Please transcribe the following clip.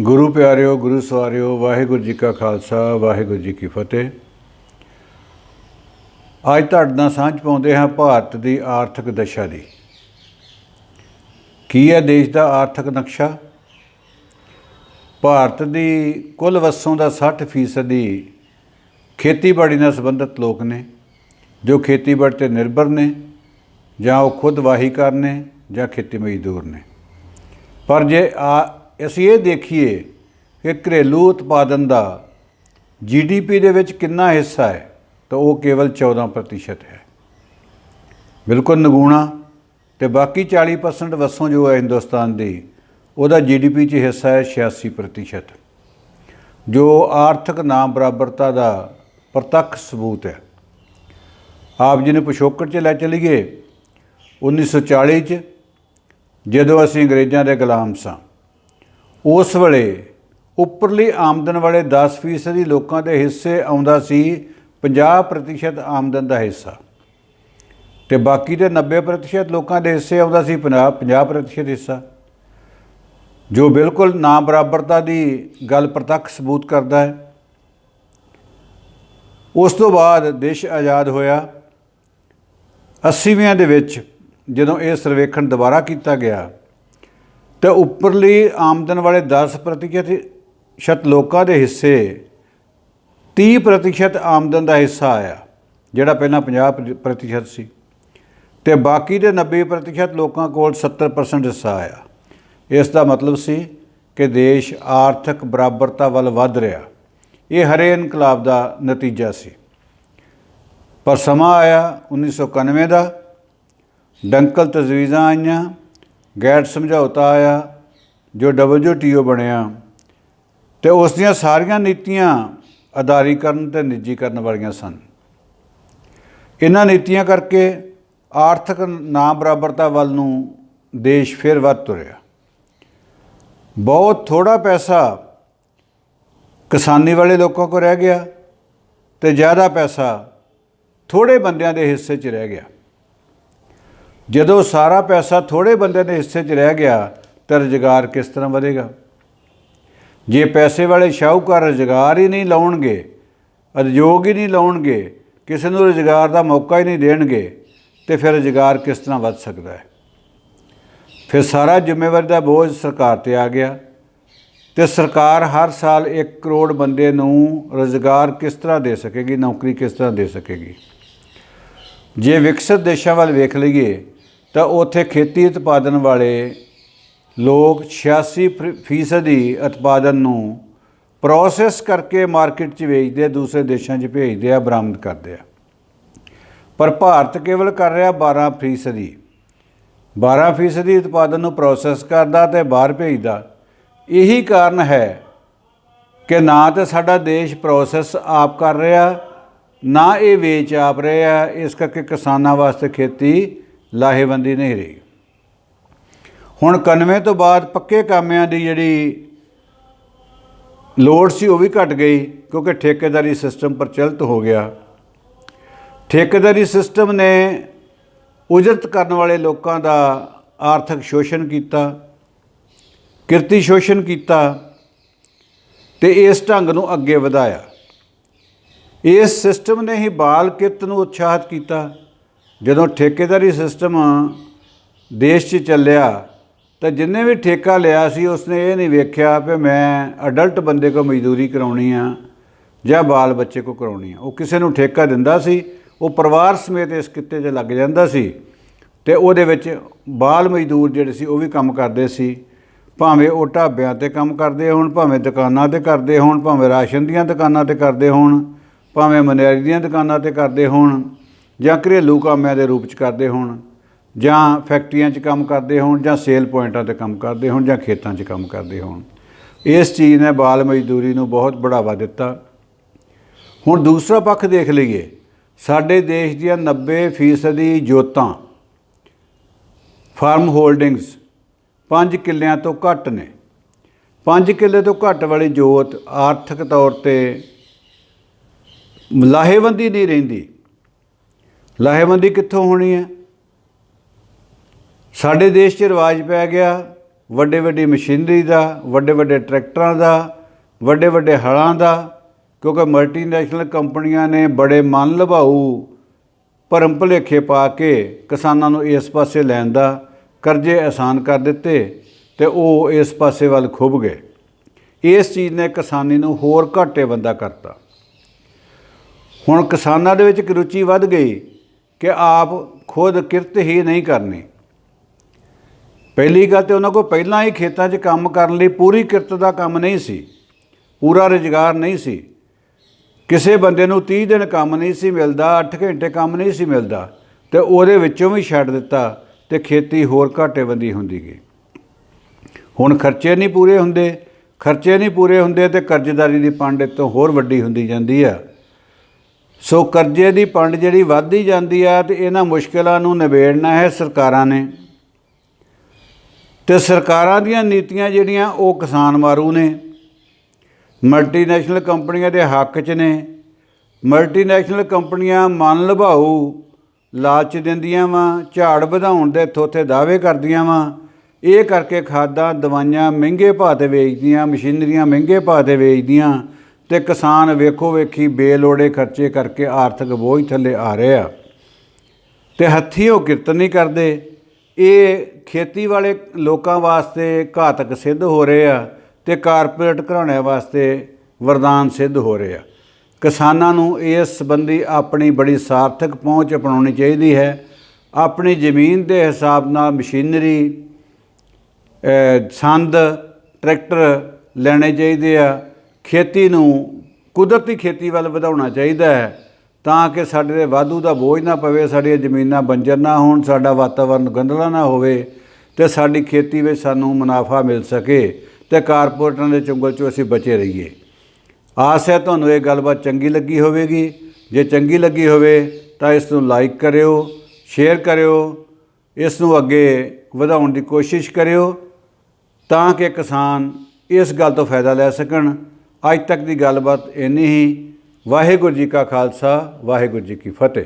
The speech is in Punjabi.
ਗੁਰੂ ਪਿਆਰਿਓ, ਗੁਰੂ ਸਵਾਰਿਓ, ਵਾਹਿਗੁਰੂ ਜੀ ਕਾ ਖਾਲਸਾ, ਵਾਹਿਗੁਰੂ ਜੀ ਕੀ ਫਤਿਹ। ਅੱਜ ਤੁਹਾਡੇ ਨਾਲ ਸਾਂਝ ਪਾਉਂਦੇ ਹਾਂ ਭਾਰਤ ਦੀ ਆਰਥਿਕ ਦਸ਼ਾ ਦੀ। ਕੀ ਹੈ ਦੇਸ਼ ਦਾ ਆਰਥਿਕ ਨਕਸ਼ਾ? ਭਾਰਤ ਦੀ ਕੁੱਲ ਵਸੋਂ ਦਾ 60% ਦੀ ਖੇਤੀਬਾੜੀ ਨਾਲ ਸੰਬੰਧਿਤ ਲੋਕ ਨੇ, ਜੋ ਖੇਤੀਬਾੜੀ ਤੇ ਨਿਰਭਰ ਨੇ, ਜਾਂ ਉਹ ਖੁਦ ਵਾਹੀਕਾਰ ਨੇ, ਜਾਂ ਖੇਤੀ ਮਜ਼ਦੂਰ ਨੇ। ਪਰ ਜੇ ਆ ਅਸੀਂ ਇਹ ਦੇਖੀਏ ਕਿ ਘਰੇਲੂ ਉਤਪਾਦਨ ਦਾ ਜੀਡੀਪੀ ਦੇ ਵਿੱਚ ਕਿੰਨਾ ਹਿੱਸਾ ਹੈ, ਤਾਂ ਉਹ ਕੇਵਲ 14% ਹੈ। ਬਿਲਕੁਲ ਨਗੂਣਾ ਤੇ ਬਾਕੀ 40% ਵਸੋਂ ਜੋ ਹੈ ਹਿੰਦੁਸਤਾਨ ਦੀ, ਉਹਦਾ ਜੀਡੀਪੀ 'ਚ ਹਿੱਸਾ ਹੈ 86% ਜੋ ਆਰਥਿਕ ਨਾ ਬਰਾਬਰਤਾ ਦਾ ਪ੍ਰਤੱਖ ਸਬੂਤ ਹੈ। ਆਪ ਜੀ ਨੇ ਪਿਛੋਕੜ 'ਚ ਲੈ ਚਲੀਏ 1940 'ਚ ਜਦੋਂ ਅਸੀਂ ਅੰਗਰੇਜ਼ਾਂ ਦੇ ਗੁਲਾਮ ਸਾਂ ਉਸ ਵੇਲੇ ਉੱਪਰਲੀ ਆਮਦਨ ਵਾਲੇ 10% ਦੀ ਲੋਕਾਂ ਦੇ ਹਿੱਸੇ ਆਉਂਦਾ ਸੀ 50% ਆਮਦਨ ਦਾ ਹਿੱਸਾ ਤੇ ਬਾਕੀ ਦੇ 90% ਲੋਕਾਂ ਦੇ ਹਿੱਸੇ ਆਉਂਦਾ ਸੀ 50 50% ਹਿੱਸਾ। ਜੋ ਬਿਲਕੁਲ ਨਾ ਬਰਾਬਰਤਾ ਦੀ ਗੱਲ ਪ੍ਰਤੱਖ ਸਬੂਤ ਕਰਦਾ ਹੈ। ਉਸ ਤੋਂ ਬਾਅਦ ਦੇਸ਼ ਆਜ਼ਾਦ ਹੋਇਆ। 80ਵਿਆਂ ਦੇ ਵਿੱਚ ਜਦੋਂ ਇਹ ਸਰਵੇਖਣ ਦੁਬਾਰਾ ਕੀਤਾ ਗਿਆ ਤਾਂ ਉੱਪਰਲੀ ਆਮਦਨ ਵਾਲੇ 10% ਲੋਕਾਂ ਦੇ ਹਿੱਸੇ 30% ਆਮਦਨ ਦਾ ਹਿੱਸਾ ਆਇਆ, ਜਿਹੜਾ ਪਹਿਲਾਂ 50% ਸੀ। ਤੇ ਬਾਕੀ ਦੇ 90% ਲੋਕਾਂ ਕੋਲ 70% ਹਿੱਸਾ ਆਇਆ। ਇਸ ਦਾ ਮਤਲਬ ਸੀ ਕਿ ਦੇਸ਼ ਆਰਥਿਕ ਬਰਾਬਰਤਾ ਵੱਲ ਵੱਧ ਰਿਹਾ। ਇਹ ਹਰੇ ਇਨਕਲਾਬ ਦਾ ਨਤੀਜਾ ਸੀ। ਪਰ ਸਮਾਂ ਆਇਆ 1991 ਦਾ। ਡੰਕਲ ਤਜਵੀਜ਼ਾਂ ਆਈਆਂ। ਗੈਟ ਸਮਝੌਤਾ ਆਇਆ, ਜੋ WTO ਬਣਿਆ। ਤੇ ਉਸ ਦੀਆਂ ਸਾਰੀਆਂ ਨੀਤੀਆਂ ਅਦਾਰੀਕਰਨ ਤੇ ਨਿੱਜੀਕਰਨ ਵਾਲੀਆਂ ਸਨ। ਇਹਨਾਂ ਨੀਤੀਆਂ ਕਰਕੇ ਆਰਥਿਕ ਨਾ ਬਰਾਬਰਤਾ ਵੱਲ ਨੂੰ ਦੇਸ਼ ਫਿਰ ਵੱਧ ਤੁਰਿਆ। ਬਹੁਤ ਥੋੜਾ ਪੈਸਾ ਕਿਸਾਨੀ ਵਾਲੇ ਲੋਕਾਂ ਕੋਲ ਰਹਿ ਗਿਆ ਤੇ ਜ਼ਿਆਦਾ ਪੈਸਾ ਥੋੜੇ ਬੰਦਿਆਂ ਦੇ ਹਿੱਸੇ 'ਚ ਰਹਿ ਗਿਆ। ਜਦੋਂ ਸਾਰਾ ਪੈਸਾ ਥੋੜੇ ਬੰਦੇ ਦੇ ਹਿੱਸੇ 'ਚ ਰਹਿ ਗਿਆ ਤਾਂ ਰੁਜ਼ਗਾਰ ਕਿਸ ਤਰ੍ਹਾਂ ਵਧੇਗਾ? ਜੇ ਪੈਸੇ ਵਾਲੇ ਸ਼ਾਹੂਕਾਰ ਰੁਜ਼ਗਾਰ ਹੀ ਨਹੀਂ ਲਾਉਣਗੇ, ਉਦਯੋਗ ਹੀ ਨਹੀਂ ਲਾਉਣਗੇ, ਕਿਸੇ ਨੂੰ ਰੁਜ਼ਗਾਰ ਦਾ ਮੌਕਾ ਹੀ ਨਹੀਂ ਦੇਣਗੇ, ਤੇ ਫਿਰ ਰੁਜ਼ਗਾਰ ਕਿਸ ਤਰ੍ਹਾਂ ਵੱਧ ਸਕਦਾ ਹੈ? ਫਿਰ ਸਾਰਾ ਜ਼ਿੰਮੇਵਾਰੀ ਦਾ ਬੋਝ ਸਰਕਾਰ ਤੇ ਆ ਗਿਆ ਤੇ ਸਰਕਾਰ ਹਰ ਸਾਲ 1 ਕਰੋੜ ਬੰਦੇ ਨੂੰ ਰੁਜ਼ਗਾਰ ਕਿਸ ਤਰ੍ਹਾਂ ਦੇ ਸਕੇਗੀ, ਨੌਕਰੀ ਕਿਸ ਤਰ੍ਹਾਂ ਦੇ ਸਕੇਗੀ? ਜੇ ਵਿਕਸਿਤ ਦੇਸ਼ਾਂ ਵੱਲ ਵੇਖ ਲਈਏ ਤਾਂ ਉੱਥੇ ਖੇਤੀ ਉਤਪਾਦਨ ਵਾਲੇ ਲੋਕ 86% ਦੀ ਉਤਪਾਦਨ ਨੂੰ ਪ੍ਰੋਸੈਸ ਕਰਕੇ ਮਾਰਕੀਟ 'ਚ ਵੇਚਦੇ ਆ ਦੂਸਰੇ ਦੇਸ਼ਾਂ 'ਚ ਭੇਜਦੇ ਆ, ਬਰਾਮਦ ਕਰਦੇ ਆ। ਪਰ ਭਾਰਤ ਕੇਵਲ ਕਰ ਰਿਹਾ 12% ਦੀ 12% ਉਤਪਾਦਨ ਨੂੰ ਪ੍ਰੋਸੈਸ ਕਰਦਾ ਤੇ ਬਾਹਰ ਭੇਜਦਾ। ਇਹੀ ਕਾਰਨ ਹੈ ਕਿ ਨਾ ਤੇ ਸਾਡਾ ਦੇਸ਼ ਪ੍ਰੋਸੈਸ ਆਪ ਕਰ ਰਿਹਾ, ਨਾ ਇਹ ਵੇਚ ਆਪ ਰਿਹਾ, ਇਸ ਕਰਕੇ ਕਿਸਾਨਾਂ ਵਾਸਤੇ ਖੇਤੀ ਲਾਹੇਵੰਦੀ ਨਹੀਂ ਰਹੀ। ਹੁਣ 91 ਤੋਂ ਬਾਅਦ ਪੱਕੇ ਕਾਮਿਆਂ ਦੀ ਜਿਹੜੀ ਲੋੜ ਸੀ ਉਹ ਵੀ ਘਟ ਗਈ, ਕਿਉਂਕਿ ਠੇਕੇਦਾਰੀ ਸਿਸਟਮ ਪ੍ਰਚਲਿਤ ਹੋ ਗਿਆ। ਠੇਕੇਦਾਰੀ ਸਿਸਟਮ ਨੇ ਉਜਰਤ ਕਰਨ ਵਾਲੇ ਲੋਕਾਂ ਦਾ ਆਰਥਿਕ ਸ਼ੋਸ਼ਣ ਕੀਤਾ, ਕਿਰਤੀ ਸ਼ੋਸ਼ਣ ਕੀਤਾ ਤੇ ਇਸ ਢੰਗ ਨੂੰ ਅੱਗੇ ਵਧਾਇਆ। ਇਸ ਸਿਸਟਮ ਨੇ ਹੀ ਬਾਲ ਕਿਰਤ ਨੂੰ ਉਤਸ਼ਾਹਿਤ ਕੀਤਾ। ਜਦੋਂ ਠੇਕੇਦਾਰੀ ਸਿਸਟਮ ਦੇਸ਼ 'ਚ ਚੱਲਿਆ, ਤਾਂ ਜਿੰਨੇ ਵੀ ਠੇਕਾ ਲਿਆ ਸੀ, ਉਸਨੇ ਇਹ ਨਹੀਂ ਵੇਖਿਆ ਕਿ ਮੈਂ ਅਡਲਟ ਬੰਦੇ ਕੋ ਮਜ਼ਦੂਰੀ ਕਰਾਉਣੀ ਆ ਜਾਂ ਬਾਲ ਬੱਚੇ ਕੋ ਕਰਾਉਣੀ ਆ। ਉਹ ਕਿਸੇ ਨੂੰ ਠੇਕਾ ਦਿੰਦਾ ਸੀ, ਉਹ ਪਰਿਵਾਰ ਸਮੇਤ ਇਸ ਕਿੱਤੇ 'ਚ ਲੱਗ ਜਾਂਦਾ ਸੀ ਤੇ ਉਹਦੇ ਵਿੱਚ ਬਾਲ ਮਜ਼ਦੂਰ ਜਿਹੜੇ ਸੀ, ਉਹ ਵੀ ਕੰਮ ਕਰਦੇ ਸੀ। ਭਾਵੇਂ ਉਹ ਢਾਬਿਆਂ ਤੇ ਕੰਮ ਕਰਦੇ ਹੋਣ, ਭਾਵੇਂ ਦੁਕਾਨਾਂ ਤੇ ਕਰਦੇ ਹੋਣ, ਭਾਵੇਂ ਰਾਸ਼ਨ ਦੀਆਂ ਦੁਕਾਨਾਂ ਤੇ ਕਰਦੇ ਹੋਣ, ਭਾਵੇਂ ਮਨਿਆਰੀ ਦੀਆਂ ਦੁਕਾਨਾਂ ਤੇ ਕਰਦੇ ਹੋਣ ਜਾਂ ਘਰੇਲੂ ਕੰਮਾਂ ਦੇ ਰੂਪ 'ਚ ਕਰਦੇ ਹੋਣ, ਜਾਂ ਫੈਕਟਰੀਆਂ 'ਚ ਕੰਮ ਕਰਦੇ ਹੋਣ, ਜਾਂ ਸੇਲ ਪੁਆਇੰਟਾਂ ਤੇ ਕੰਮ ਕਰਦੇ ਹੋਣ, ਜਾਂ ਖੇਤਾਂ 'ਚ ਕੰਮ ਕਰਦੇ ਹੋਣ। ਇਸ ਚੀਜ਼ ਨੇ ਬਾਲ ਮਜ਼ਦੂਰੀ ਨੂੰ ਬਹੁਤ ਬੜਾਵਾ ਦਿੱਤਾ। ਹੁਣ ਦੂਸਰਾ ਪੱਖ ਦੇਖ ਲਈਏ। ਸਾਡੇ ਦੇਸ਼ ਦੀਆਂ 90% ਜੋਤਾਂ, ਫਾਰਮ ਹੋਲਡਿੰਗਸ 5 ਕਿੱਲਿਆਂ ਤੋਂ ਘੱਟ ਨੇ। 5 ਕਿੱਲੇ ਤੋਂ ਘੱਟ ਵਾਲੀ ਜੋਤ ਆਰਥਿਕ ਤੌਰ ਤੇ ਲਾਹੇਵੰਦੀ ਨਹੀਂ ਰਹਿੰਦੀ। ਲਾਹੇਵੰਦੀ ਕਿੱਥੋਂ ਹੋਣੀ ਹੈ? ਸਾਡੇ ਦੇਸ਼ 'ਚ ਰਿਵਾਜ ਪੈ ਗਿਆ, ਵੱਡੇ ਵੱਡੀ ਮਸ਼ੀਨਰੀ ਦਾ, ਵੱਡੇ ਵੱਡੇ ਟਰੈਕਟਰਾਂ ਦਾ, ਵੱਡੇ ਵੱਡੇ ਹਲਾਂ ਦਾ, ਕਿਉਂਕਿ ਮਲਟੀਨੈਸ਼ਨਲ ਕੰਪਨੀਆਂ ਨੇ ਬੜੇ ਮਨ ਲਭਾਊ ਭਰਮ ਭੁਲੇਖੇ ਪਾ ਕੇ ਕਿਸਾਨਾਂ ਨੂੰ ਇਸ ਪਾਸੇ ਲੈਣ ਦਾ ਕਰਜ਼ੇ ਆਸਾਨ ਕਰ ਦਿੱਤੇ ਤੇ ਉਹ ਇਸ ਪਾਸੇ ਵੱਲ ਖੁੱਭ ਗਏ। ਇਸ ਚੀਜ਼ ਨੇ ਕਿਸਾਨੀ ਨੂੰ ਹੋਰ ਘਾਟੇ ਬੰਦਾ ਕਰਤਾ। ਹੁਣ ਕਿਸਾਨਾਂ ਦੇ ਵਿੱਚ ਇੱਕ ਰੁਚੀ ਵੱਧ ਗਈ ਕਿ ਆਪ ਖੁਦ ਕਿਰਤ ਹੀ ਨਹੀਂ ਕਰਨੀ। ਪਹਿਲੀ ਗੱਲ ਤੇ ਉਹਨਾਂ ਕੋਲ ਪਹਿਲਾਂ ਹੀ ਖੇਤਾਂ 'ਚ ਕੰਮ ਕਰਨ ਲਈ ਪੂਰੀ ਕਿਰਤ ਦਾ ਕੰਮ ਨਹੀਂ ਸੀ, ਪੂਰਾ ਰੁਜ਼ਗਾਰ ਨਹੀਂ ਸੀ। ਕਿਸੇ ਬੰਦੇ ਨੂੰ 30 ਦਿਨ ਕੰਮ ਨਹੀਂ ਸੀ ਮਿਲਦਾ 8 ਘੰਟੇ ਕੰਮ ਨਹੀਂ ਸੀ ਮਿਲਦਾ, ਤੇ ਉਹਦੇ ਵਿੱਚੋਂ ਵੀ ਛੱਡ ਦਿੱਤਾ ਤੇ ਖੇਤੀ ਹੋਰ ਘਾਟੇਬੰਦੀ ਹੁੰਦੀ ਗਈ। ਹੁਣ ਖਰਚੇ ਨਹੀਂ ਪੂਰੇ ਹੁੰਦੇ, ਖਰਚੇ ਨਹੀਂ ਪੂਰੇ ਹੁੰਦੇ ਤੇ ਕਰਜ਼ੇਦਾਰੀ ਦੀ ਪੰਡ ਇਹ ਤੋਂ ਹੋਰ ਵੱਡੀ ਹੁੰਦੀ ਜਾਂਦੀ ਆ। ਸੋ ਕਰਜ਼ੇ ਦੀ ਪੰਡ ਜਿਹੜੀ ਵੱਧਦੀ ਜਾਂਦੀ ਆ ਤੇ ਇਹਨਾਂ ਮੁਸ਼ਕਲਾਂ ਨੂੰ ਨਿਬੇੜਨਾ ਹੈ ਸਰਕਾਰਾਂ ਨੇ। ਤੇ ਸਰਕਾਰਾਂ ਦੀਆਂ ਨੀਤੀਆਂ ਜਿਹੜੀਆਂ ਉਹ ਕਿਸਾਨ ਮਾਰੂ ਨੇ। ਮਲਟੀਨੈਸ਼ਨਲ ਕੰਪਨੀਆਂ ਦੇ ਹੱਕ 'ਚ ਨੇ। ਮਲਟੀਨੈਸ਼ਨਲ ਕੰਪਨੀਆਂ ਮਨ ਲਭਾਊ, ਲਾਲਚ ਦਿੰਦੀਆਂ ਵਾ, ਝਾੜ ਵਧਾਉਣ ਦੇ ਥੋਥੇ ਦਾਅਵੇ ਕਰਦੀਆਂ ਵਾਂ। ਇਹ ਕਰਕੇ ਖਾਦਾਂ, ਦਵਾਈਆਂ ਮਹਿੰਗੇ ਭਾਅ ਤੇ ਵੇਚਦੀਆਂ, ਮਸ਼ੀਨਰੀਆਂ ਮਹਿੰਗੇ ਭਾਅ ਤੇ ਵੇਚਦੀਆਂ। ਤੇ ਕਿਸਾਨ ਵੇਖੋ ਵੇਖੀ ਬੇਲੋੜੇ ਖਰਚੇ ਕਰਕੇ ਆਰਥਿਕ ਬੋਝ ਥੱਲੇ ਆ ਰਹੇ ਆ। ਤੇ ਹੱਥੀਂ ਉਹ ਕਿਰਤ ਨਹੀਂ ਕਰਦੇ। ਇਹ ਖੇਤੀ ਵਾਲੇ ਲੋਕਾਂ ਵਾਸਤੇ ਘਾਤਕ ਸਿੱਧ ਹੋ ਰਹੇ ਆ ਤੇ ਕਾਰਪੋਰੇਟ ਘਰਾਣਿਆਂ ਵਾਸਤੇ ਵਰਦਾਨ ਸਿੱਧ ਹੋ ਰਹੇ ਆ। ਕਿਸਾਨਾਂ ਨੂੰ ਇਸ ਸੰਬੰਧੀ ਆਪਣੀ ਬੜੀ ਸਾਰਥਕ ਪਹੁੰਚ ਅਪਣਾਉਣੀ ਚਾਹੀਦੀ ਹੈ। ਆਪਣੀ ਜ਼ਮੀਨ ਦੇ ਹਿਸਾਬ ਨਾਲ ਮਸ਼ੀਨਰੀ ਸੰਦ, ਟਰੈਕਟਰ ਲੈਣੇ ਚਾਹੀਦੇ ਆ। ਖੇਤੀ ਨੂੰ ਕੁਦਰਤੀ ਖੇਤੀ ਵੱਲ ਵਧਾਉਣਾ ਚਾਹੀਦਾ ਹੈ, ਤਾਂ ਕਿ ਸਾਡੇ ਤੇ ਵਾਧੂ ਦਾ ਬੋਝ ਨਾ ਪਵੇ, ਸਾਡੀਆਂ ਜ਼ਮੀਨਾਂ ਬੰਜਰ ਨਾ ਹੋਣ, ਸਾਡਾ ਵਾਤਾਵਰਨ ਗੰਧਲਾ ਨਾ ਹੋਵੇ ਤੇ ਸਾਡੀ ਖੇਤੀ ਵਿੱਚ ਸਾਨੂੰ ਮੁਨਾਫਾ ਮਿਲ ਸਕੇ ਤੇ ਕਾਰਪੋਰੇਟਾਂ ਦੇ ਚੁੰਗਲ ਚੋਂ ਅਸੀਂ ਬਚੇ ਰਹੀਏ। ਆਸ ਹੈ ਤੁਹਾਨੂੰ ਇਹ ਗੱਲਬਾਤ ਚੰਗੀ ਲੱਗੀ ਹੋਵੇਗੀ। ਜੇ ਚੰਗੀ ਲੱਗੀ ਹੋਵੇ ਤਾਂ ਇਸ ਨੂੰ ਲਾਈਕ ਕਰਿਓ, ਸ਼ੇਅਰ ਕਰਿਓ, ਇਸ ਨੂੰ ਅੱਗੇ ਵਧਾਉਣ ਦੀ ਕੋਸ਼ਿਸ਼ ਕਰਿਓ ਤਾਂ ਕਿ ਕਿਸਾਨ ਇਸ ਗੱਲ ਤੋਂ ਫਾਇਦਾ ਲੈ ਸਕਣ। ਅੱਜ ਤੱਕ ਦੀ ਗੱਲਬਾਤ ਇੰਨੀ ਹੀ। ਵਾਹਿਗੁਰੂ ਜੀ ਕਾ ਖਾਲਸਾ ਵਾਹਿਗੁਰੂ ਜੀ ਕੀ ਫਤਿਹ।